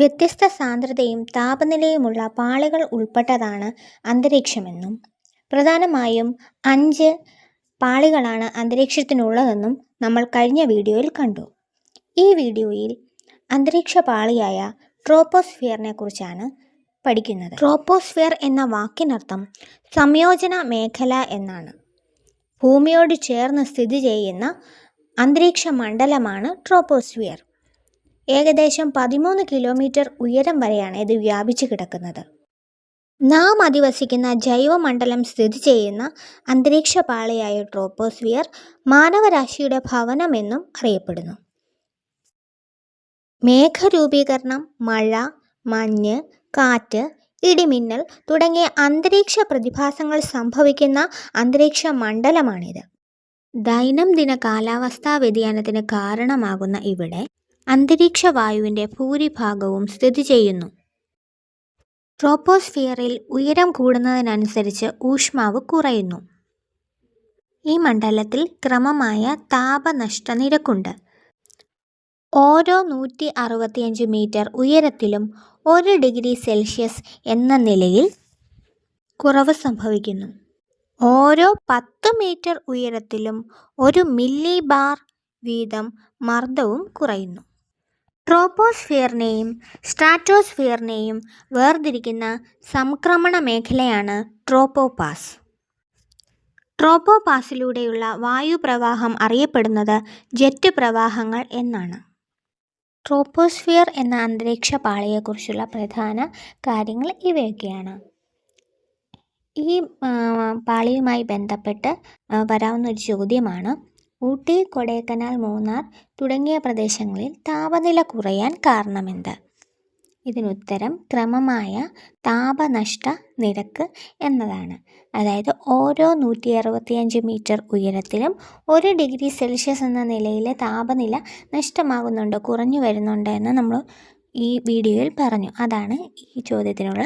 വ്യത്യസ്ത സാന്ദ്രതയും താപനിലയുമുള്ള പാളികൾ ഉൾപ്പെട്ടതാണ് അന്തരീക്ഷമെന്നും പ്രധാനമായും അഞ്ച് പാളികളാണ് അന്തരീക്ഷത്തിനുള്ളതെന്നും നമ്മൾ കഴിഞ്ഞ വീഡിയോയിൽ കണ്ടു. ഈ വീഡിയോയിൽ അന്തരീക്ഷ പാളിയായ ട്രോപ്പോസ്ഫിയറിനെ കുറിച്ചാണ് പഠിക്കുന്നത്. ട്രോപ്പോസ്ഫിയർ എന്ന വാക്കിനർത്ഥം സംയോജന മേഖല എന്നാണ്. ഭൂമിയോട് ചേർന്ന് സ്ഥിതി ചെയ്യുന്ന അന്തരീക്ഷ മണ്ഡലമാണ് ട്രോപ്പോസ്ഫിയർ. ഏകദേശം പതിമൂന്ന് കിലോമീറ്റർ ഉയരം വരെയാണ് ഇത് വ്യാപിച്ചു കിടക്കുന്നത്. നാം അധിവസിക്കുന്ന ജൈവമണ്ഡലം സ്ഥിതി ചെയ്യുന്ന അന്തരീക്ഷ പാളിയായ ട്രോപ്പോസ്ഫിയർ മാനവരാശിയുടെ ഭവനമെന്നും അറിയപ്പെടുന്നു. മേഘരൂപീകരണം മഴ മഞ്ഞ് കാറ്റ് ഇടിമിന്നൽ തുടങ്ങിയ അന്തരീക്ഷ പ്രതിഭാസങ്ങൾ സംഭവിക്കുന്ന അന്തരീക്ഷ മണ്ഡലമാണിത്. ദൈനംദിന കാലാവസ്ഥാ വ്യതിയാനത്തിന് കാരണമാകുന്ന ഇവിടെ അന്തരീക്ഷ വായുവിന്റെ ഭൂരിഭാഗവും സ്ഥിതി ചെയ്യുന്നു. ട്രോപ്പോസ്ഫിയറിൽ ഉയരം കൂടുന്നതിനനുസരിച്ച് ഊഷ്മാവ് കുറയുന്നു. ഈ മണ്ഡലത്തിൽ ക്രമമായ താപനഷ്ട നിരക്കുണ്ട്. ഓരോ നൂറ്റി അറുപത്തിയഞ്ച് മീറ്റർ ഉയരത്തിലും ഒരു ഡിഗ്രി സെൽഷ്യസ് എന്ന നിലയിൽ കുറവ് സംഭവിക്കുന്നു. ഓരോ പത്ത് മീറ്റർ ഉയരത്തിലും ഒരു മില്ലി ബാർ വീതം മർദ്ദവും കുറയുന്നു. ട്രോപ്പോസ്ഫിയറിനെയും സ്ട്രാറ്റോസ്ഫിയറിനെയും വേർതിരിക്കുന്ന സംക്രമണ മേഖലയാണ് ട്രോപ്പോപാസ് ട്രോപ്പോപാസിലൂടെയുള്ള വായുപ്രവാഹം അറിയപ്പെടുന്നത് ജെറ്റ് പ്രവാഹങ്ങൾ എന്നാണ്. ട്രോപ്പോസ്ഫിയർ എന്ന അന്തരീക്ഷ പാളിയെക്കുറിച്ചുള്ള പ്രധാന കാര്യങ്ങൾ ഇവയൊക്കെയാണ്. ഈ പാളിയുമായി ബന്ധപ്പെട്ട് വരാവുന്ന ഒരു ചോദ്യമാണ്. ഊട്ടി കൊടൈക്കനാൽ മൂന്നാർ തുടങ്ങിയ പ്രദേശങ്ങളിൽ താപനില കുറയാൻ കാരണമെന്ത്? ഇതിനുത്തരം ക്രമമായ താപനഷ്ട നിരക്ക് എന്നതാണ്. അതായത് ഓരോ നൂറ്റി അറുപത്തിയഞ്ച് മീറ്റർ ഉയരത്തിലും ഒരു ഡിഗ്രി സെൽഷ്യസ് എന്ന നിലയിലെ താപനില നഷ്ടമാകുന്നുണ്ട് കുറഞ്ഞു വരുന്നുണ്ട് എന്ന് നമ്മൾ ഈ വീഡിയോയിൽ പറഞ്ഞു. അതാണ് ഈ ചോദ്യത്തിനുള്ള